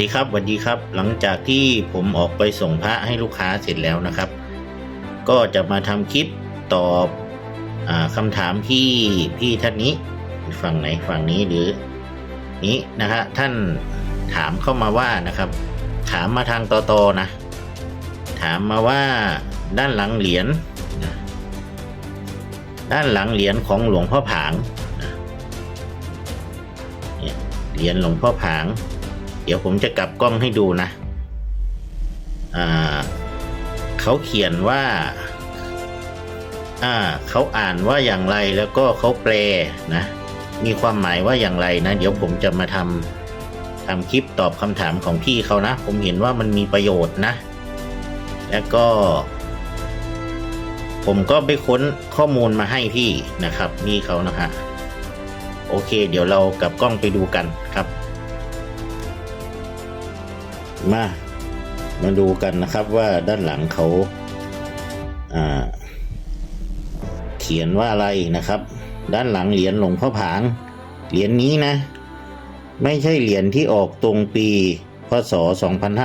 ดีครับสวัสดีครับ หลังจากที่ผมออกไปส่งพระให้ลูกค้าเสร็จแล้วนะครับ ก็จะมาทำคลิปตอบอคำถามพี่พี่ท่านนี้ ฝั่งไหนฝั่งนี้หรือนี้นะฮะท่านถามเข้ามาว่านะครับ ถามมาทางตอตอนะ ถามมาว่าด้านหลังเหรียญด้านหลังเหรียญของหลวงพ่อผางเหรียญหลวงพ่อผาง ดี๋ยวผมจะกลับกล้องให้ดูนะอ่าเขาเขียนว่าอ่าเขาอ่านว่าอย่างไรแล้วก็เขาแปลนะ มีความหมายว่าอย่างไรนะ เดี๋ยวผมจะมาทำทำคลิปตอบคำถามของพี่เขานะ ผมเห็นว่ามันมีประโยชน์นะ แล้วก็ ผมก็ไปค้นข้อมูลมาให้พี่นะครับนี่เขานะฮะโอเค เดี๋ยวเรากลับกล้องไปดูกันครับ มามาดูกันนะครับว่าด้านหลังเขาเขียนว่าอะไรนะครับ ด้านหลังเหรียญหลวงพ่อผางเหรียญนี้นะ ไม่ใช่เหรียญที่ออกตรงปีพศ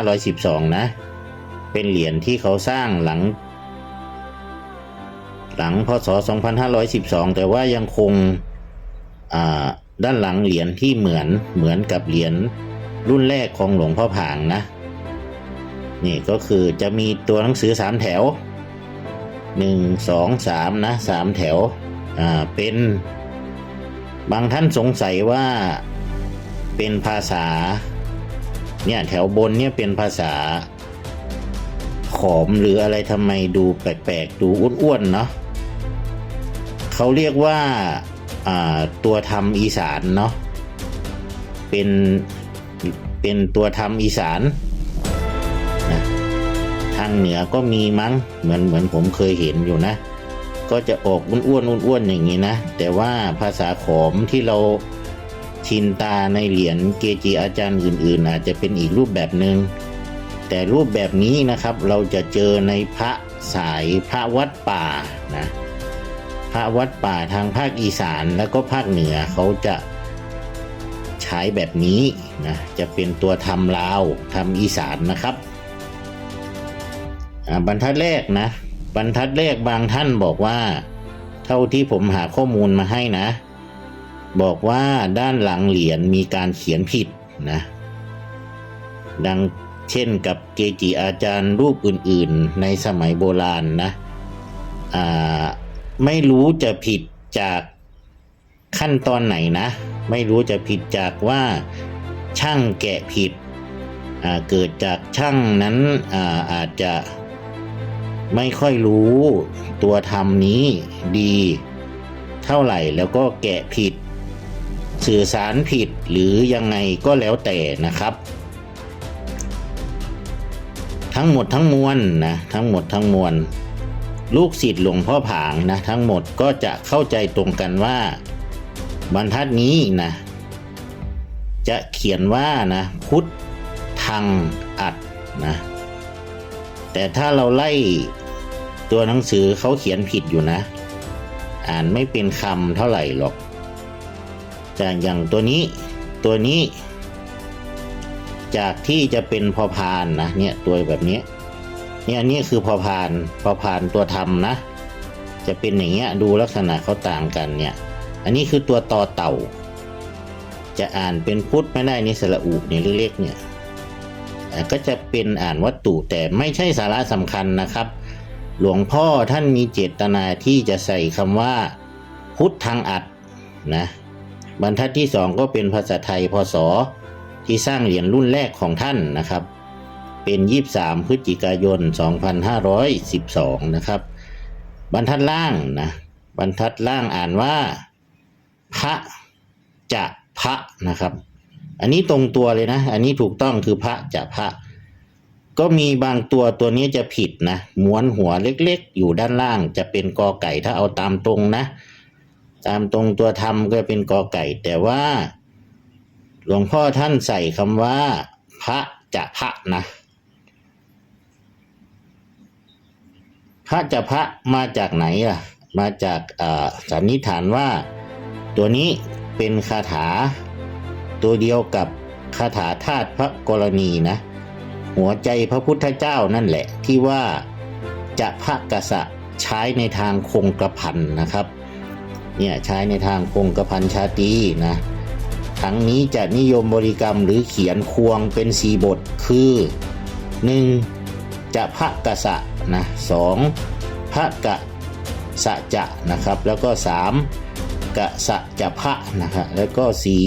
2512 นะ เป็นเหรียญที่เขาสร้างหลัง หลังพศ 2512 แต่ว่ายังคงด้านหลังเหรียญที่เหมือนเหมือนกับเหรียญ รุ่นแรกของหลวงพ่อผางนะ นี่ก็คือจะมีตัวหนังสือสามแถวหนึ่งสองสามนะสามแถวอ่าเป็นบางท่านสงสัยว่าเป็นภาษาเนี่ยแถวบนเนี่ยเป็นภาษา ขอมหรืออะไรทำไมดูแปลกๆ ดูอ้วนๆเนาะเขาเรียกว่าอ่าตัวทำอีสานเนาะเป็น เป็นตัวทำอีสานนะทางเหนือก็มีมั้งเหมือนเหมือนผมเคยเห็นอยู่นะ ก็จะออกอ้วนๆอ้วนๆอย่างนี้นะ แต่ว่าภาษาขอมที่เราชินตาในเหรียญเกจิอาจารย์อื่น ๆ อาจจะเป็นอีกรูปแบบหนึง่งแต่รูปแบบนี้นะครับเราจะเจอในพระสายพระวัดป่านะพระวัดป่าทางภาคอีสานแล้วก็ภาคเหนือเขาจะ ใช้แบบนี้นะจะเป็นตัวทำลาวทำอีสานนะครับบรรทัดแรกนะ บรรทัดแรกบางท่านบอกว่า เท่าที่ผมหาข้อมูลมาให้นะ บอกว่าด้านหลังเหรียญมีการเขียนผิดนะ ดังเช่นกับเกจิอาจารย์รูปอื่นๆ ในสมัยโบราณนะไม่รู้จะผิดจากขั้นตอนไหนนะ ไม่รู้จะผิดจากว่าช่างแกะผิดเกิดจากช่างนั้นอาอาจจะไม่ค่อยรู้ตัวทำนี้ดีเท่าไหร่แล้วก็แกะผิด สื่อสารผิดหรือยังไงก็แล้วแต่นะครับ ทั้งหมดทั้งมวลนะทั้งหมดทั้งมวล ลูกศิษย์หลวงพ่อผางนะทั้งหมดก็จะเข้าใจตรงกันว่า บรรทัดนี้นะ จะเขียนว่านะ พุทธทางอัดนะ แต่ถ้าเราไล่ตัวหนังสือเขาเขียนผิดอยู่นะ อ่านไม่เป็นคำเท่าไหร่หรอก แต่อย่างตัวนี้ตัวนี้ จากที่จะเป็นพอพานนะเนี่ยตัวแบบนี้เนี่ยอันนี่คือพอพานพอพานตัวทำนะ จะเป็นอย่างเงี้ยดูลักษณะเขาต่างกันเนี่ย อันนี้คือตัวต่อเต่า จะอ่านเป็นพุทธไม่ได้นี่สระอุเนี่ยเล็กๆเนี่ยอ่ก็จะเป็นอ่านวัตถุแต่ไม่ใช่สาระสำคัญนะครับ หลวงพ่อท่านมีเจตนาที่จะใส่คำว่า พุทธทางอัดนะบรรทัดที่สองก็เป็นภาษาไทยพศที่สร้างเหรียญรุ่นแรกของท่านนะครับ เป็น 23 พฤศจิกายน 2512 นะครับ บรรทัดล่างนะบรรทัดล่างอ่านว่า พระจะพระนะครับ อันนี้ตรงตัวเลยนะ อันนี้ถูกต้องคือพระจะพระ ก็มีบางตัวตัวนี้จะผิดนะม้วนหัวเล็กๆ อยู่ด้านล่างจะเป็นกอไก่ถ้าเอาตามตรงนะ ตามตรงตัวทำก็เป็นกอไก่ แต่ว่า หลวงพ่อท่านใส่คำว่า พระจะพระนะพระจะพระมาจากไหนล่ะ มาจากอ่าสันนิษฐานว่า ตัวนี้เป็นคาถา ตัวเดียวกับคาถาธาตุพระกรณีนะ หัวใจพระพุทธเจ้านั่นแหละที่ว่าจะพระกษะใช้ในทางคงกระพันนะครับเนี่ยใช้ในทางคงกระพันชาตีนะทั้งนี้จะนิยมบริกรรมหรือเขียนควงเป็นสีบทคือ 1. จะพระกษะนะสองพระกะสะจะนะครับ แล้วก็ 3. กะสะจะพะนะครับแล้วก็สี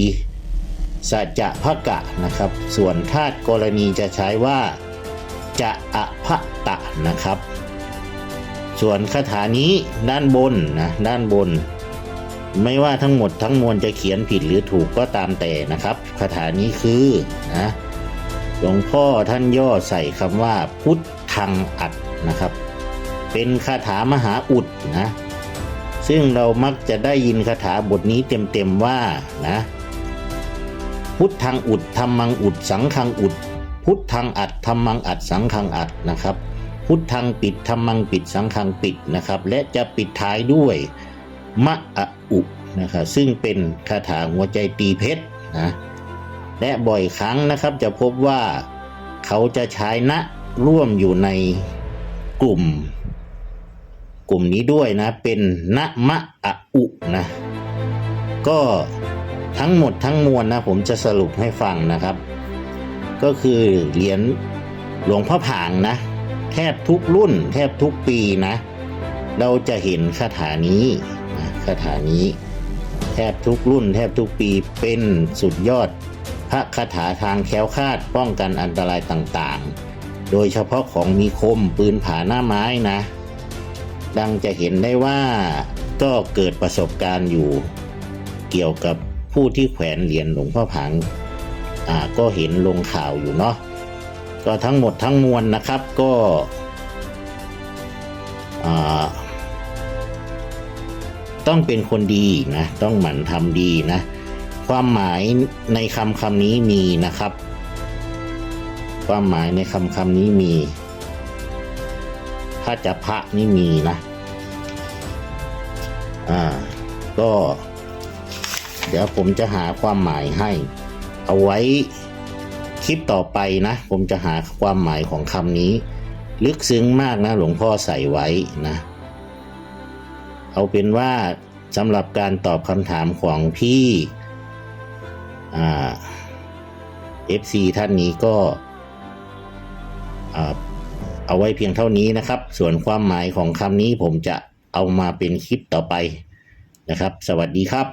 สัจะพะกะนะครับ ส่วนธาตุกรณีจะใช้ว่าจะอะพะตะนะครับ ส่วนคาถานี้ด้านบนนะด้านบน ไม่ว่าทั้งหมดทั้งมวลจะเขียนผิดหรือถูกก็ตามแต่นะครับคาถานี้คือนะหลวงพ่อท่านย่อใส่คำว่าพุทธังอัดนะครับ เป็นคาถามหาอุดนะ ซึ่งเรามักจะได้ยินคาถาบทนี้เต็มๆว่านะพุทธังอุดธรรมังอุดสังฆังอุด พุทธังอัดธรรมังอัดสังฆังอัดนะครับ พุทธังปิดธรรมังปิดสังฆังปิดนะครับ และจะปิดท้ายด้วยมะอะอุนะครับซึ่งเป็นคาถาหัวใจตีเพชรนะและบ่อยครั้งนะครับจะพบว่าเขาจะใช้นะร่วมอยู่ในกลุ่ม กลุ่มนี้ด้วยนะ เป็นนะมะอะอุนะ ก็ทั้งหมดทั้งมวลนะ ผมจะสรุปให้ฟังนะครับ ก็คือเหรียญหลวงพ่อผางนะ แทบทุกรุ่น แทบทุกปีนะ เราจะเห็นคาถานี้คาถานี้ แทบทุกรุ่น แทบทุกปีเป็นสุดยอด พระคาถาทางแคล้วคลาดป้องกันอันตรายต่างๆ โดยเฉพาะของมีคมปืนผาหน้าไม้นะ ดังจะเห็นได้ว่าก็เกิดประสบการณ์อยู่เกี่ยวกับผู้ที่แขวนเหรียญหลวงพ่อผางอ่าก็เห็นลงข่าวอยู่เนาะก็ทั้งหมดทั้งมวลนะครับก็อ่าต้องเป็นคนดีนะต้องหมั่นทำดีนะ ความหมายในคำคำนี้มีนะครับ ความหมายในคำคำนี้มี ถ้าจะพระนี่มีนะ อ่า ก็ เดี๋ยวผมจะหาความหมายให้ เอาไว้คลิปต่อไปนะ ผมจะหาความหมายของคำนี้ ลึกซึ้งมากนะ หลวงพ่อใส่ไว้นะ เอาเป็นว่าสำหรับการตอบคำถามของพี่เอ่า FC ท่านนี้ก็อ่า เอาไว้เพียงเท่านี้นะครับ ส่วนความหมายของคำนี้ผมจะเอามาเป็นคลิปต่อไปนะครับ สวัสดีครับ